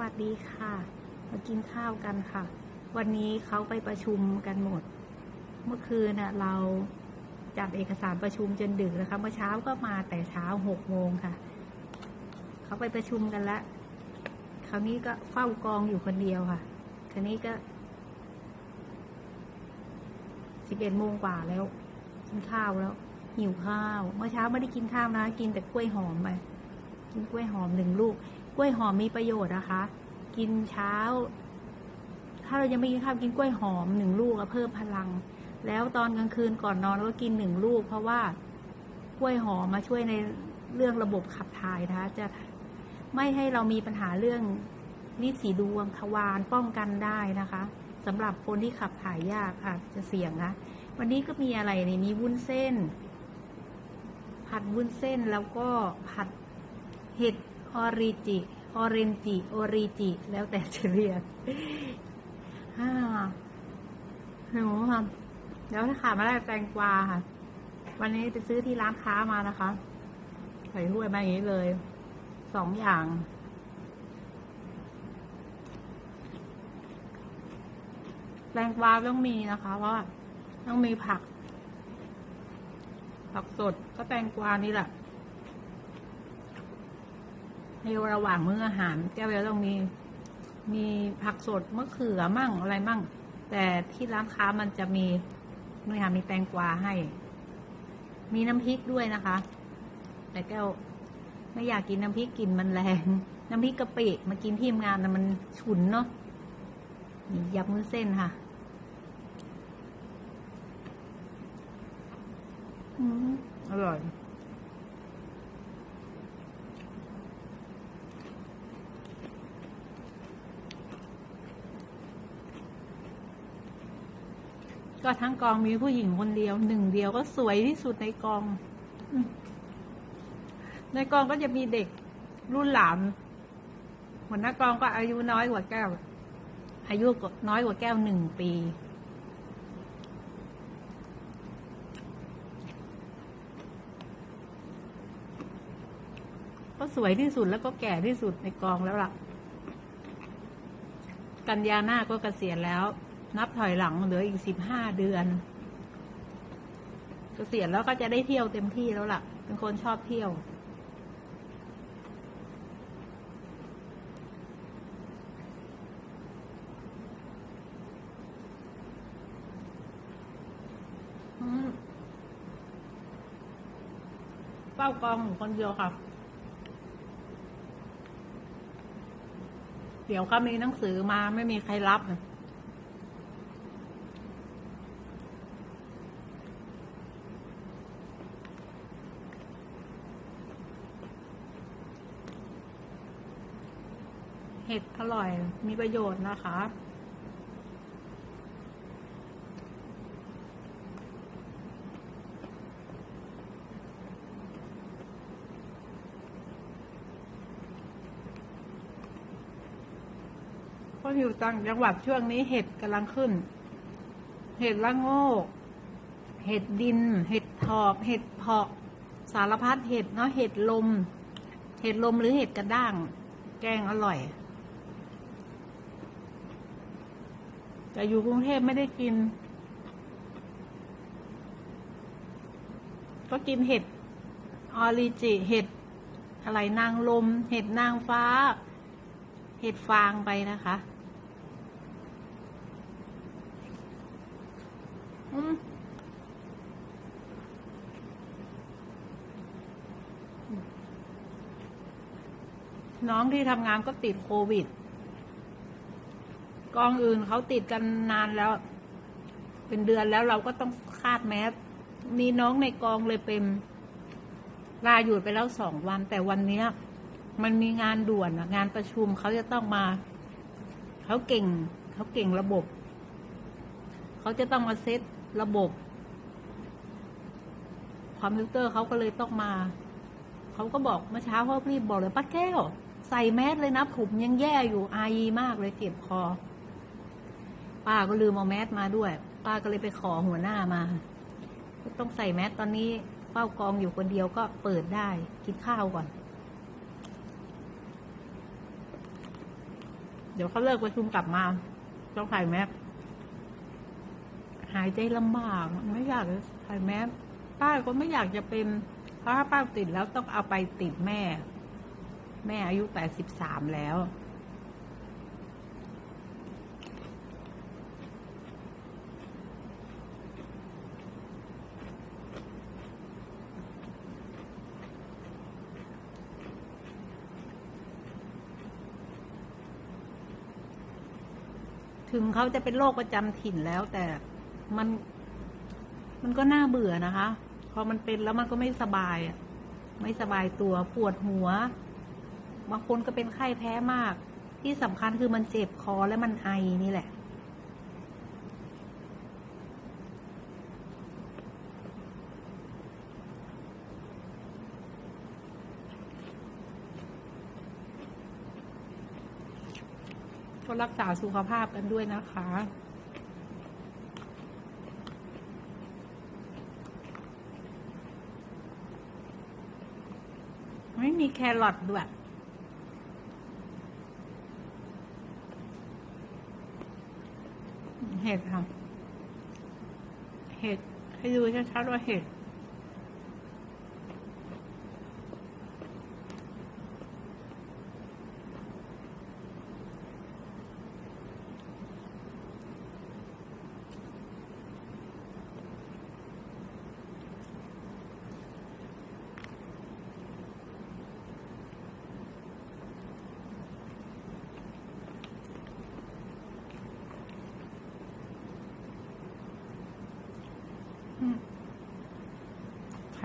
วัสดีค่ะ มากินข้าวกันค่ะ วันนี้เขาไปประชุมกันหมด เมื่อคืนน่ะ เราจัดเอกสารประชุมจนดึกนะคะ เมื่อเช้าก็มาแต่เช้าหกโมงค่ะ เขาไปประชุมกันแล้วคราวนี้ก็เฝ้ากองอยู่คนเดียวค่ะ คราวนี้ก็สิบเอ็ดโมงกว่าแล้ว กินข้าวแล้ว หิวข้าว เมื่อเช้าไม่ได้กินข้าวนะ กินแต่กล้วยหอมไปกินกล้วยหอมหนึ่งลูกก ล้วยหอมมีประโยชน์นะคะ กินเช้า ถ้าเรายังไม่กินข้าวกินกล้วยหอมหนึ่งลูกเพิ่มพลัง แล้วตอนกลางคืนก่อนนอนก็กินหนึ่งลูก เพราะว่ากล้วยหอมมาช่วยในเรื่องระบบขับถ่ายนะคะ จะไม่ให้เรามีปัญหาเรื่องลิสีดวงทวารป้องกันได้นะคะสำหรับคนที่ขับถ่ายยากค่ะจะเสี่ยงนะ วันนี้ก็มีอะไรนี่มีวุ้นเส้น ผัดวุ้นเส้นแล้วก็ผัดเห็ด ออริจิออเรนจิออริจิ แล้วแต่จะเรียกฮ่าหิวค่ะแล้วถ้าขาดมาได้แตงกวาค่ะ วันนี้ไปซื้อที่ร้านค้ามานะคะใส่ถ้วยมาอย่างนี้เลย สองอย่าง แตงกวาต้องมีนะคะ เพราะว่าต้องมีผัก ผักสดก็แตงกวานี่แหละ ในระหว่างมื้ออาหารแก้วจะต้องมีมีผักสดมะเขือมั่งอะไรมั่ง แต่ที่ร้านค้ามันจะมีนี่ค่ะมีแตงกวาให้ มีน้ำพริกด้วยนะคะ แต่แก้วไม่อยากกินน้ำพริกกลิ่นมันแรง น้ำพริกกะปิมากินที่ทำงานนะมันฉุนเนาะนี่ยำมือเส้นค่ะอืมอร่อย ก็ทั้งกองมีผู้หญิงคนเดียวหนึ่งเดียวก็สวยที่สุดในกอง ในกองก็จะมีเด็กรุ่นหลานหัวหน้ากองก็อายุน้อยกว่าแก้ว อายุน้อยกว่าแก้วหนึ่งปี ก็สวยที่สุดแล้วก็แก่ที่สุดในกองแล้วล่ะ กันยาหน้าก็เกษียณแล้ว นับถอยหลังเหลืออีกสิบห้าเดือนเกษียณแล้วก็จะได้เที่ยวเต็มที่แล้วล่ะ เป็นคนชอบเที่ยวเฝ้ากองคนเดียวค่ะ เดี๋ยวเขามีหนังสือมาไม่มีใครรับนะ เห็ดอร่อยมีประโยชน์นะคะเพราะอยู่ต่างจังหวัดช่วงนี้เห็ดกำลังขึ้น เห็ดละโงก เห็ดดิน เห็ดถอบ เห็ดเพาะ สารพัดเห็ดเนาะ เห็ดลม เห็ดลมหรือเห็ดกระด้าง แกงอร่อย แต่อยู่กรุงเทพไม่ได้กิน ก็กินเห็ดออริจิ เห็ดอะไรนางลม เห็ดนางฟ้า เห็ดฟางไปนะคะอืมน้องที่ทำงานก็ติดโควิด กองอื่นเขาติดกันนานแล้ว เป็นเดือนแล้วเราก็ต้องคาดแมสมีน้องในกองเลยเป็นลาหยุดไปแล้วสองวัน แต่วันนี้มันมีงานด่วนงานประชุมเขาจะต้องมาเขาเก่งเขาเก่งระบบเขาจะต้องมาเซตระบบ คอมพิวเตอร์เขาก็เลยต้องมาเขาก็บอกเมื่อเช้าเขารีบบอกเลยป้าแก้ว ใส่แมสเลยนะผมยังแย่อยู่ไอมากเลยเจ็บคอ ป้าก็ลืมเอาแมสมาด้วย ป้าก็เลยไปขอหัวหน้ามาต้องใส่แมสตอนนี้เฝ้ากองอยู่คนเดียวก็เปิดได้กินข้าวก่อน เดี๋ยวเขาเลิกประชุมกลับมาต้องใส่แมสหายใจลำบากไม่อยากใส่แมสป้าก็ไม่อยากจะเป็น เพราะถ้าป้าติดแล้วต้องเอาไปติดแม่ แม่อายุแปดสิบสามแล้ว ถึงเขาจะเป็นโรคประจำถิ่นแล้วแต่มัน มันก็น่าเบื่อนะคะ พอมันเป็นแล้วมันก็ไม่สบายอะไม่สบายตัวปวดหัว บางคนก็เป็นไข้แพ้มาก ที่สำคัญคือมันเจ็บคอและมันไอนี่แหละ ก็รักษาสุขภาพกันด้วยนะคะ ไม่มีแครอทด้วยเห็ดค่ะ เห็ด ให้ดูชัดๆว่าเห็ด แค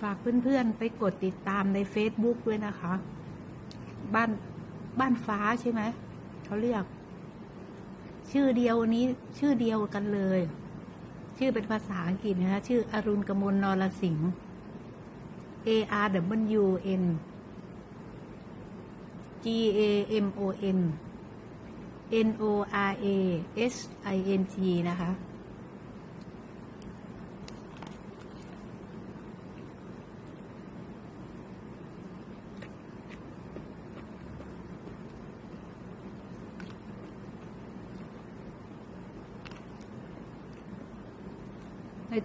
ฝากเพื่อนๆไปกดติดตามใน Facebook ด้วยนะคะ บ้านบ้านฟ้าใช่ไหมเขาเรียก ชื่อเดียวนี้ชื่อเดียวกันเลย ชื่อเป็นภาษาอังกฤษนะคะชื่ออรุณกมลนรสิงห์ A R W N G A M O N N O R A S I N G นะคะ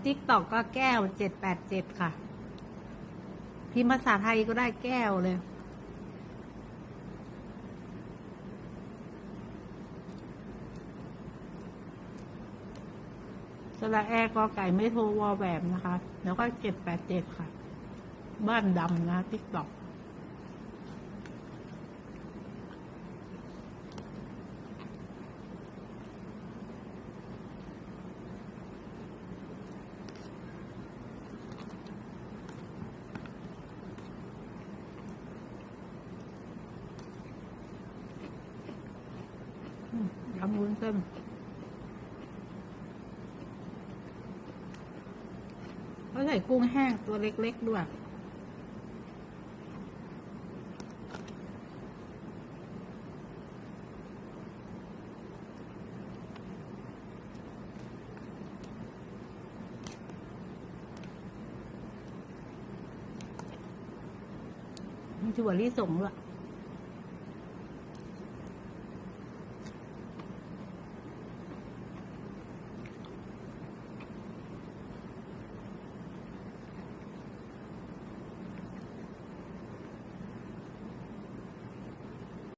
ติ๊กตอกก็แก้วเจ็ดแปดเจ็ดค่ะ พิมพ์ภาษาไทยก็ได้แก้วเลยสระแอร์กอไก่ไม่โทรวอแหวมนะคะ แล้วก็เจ็ดแปดเจ็ดค่ะ บ้านดำนะติ๊กตอกยำ วุ้นเส้นเขาใส่กุ้งแห้งตัวเล็กๆด้วยมีถั่วลิสงด้วย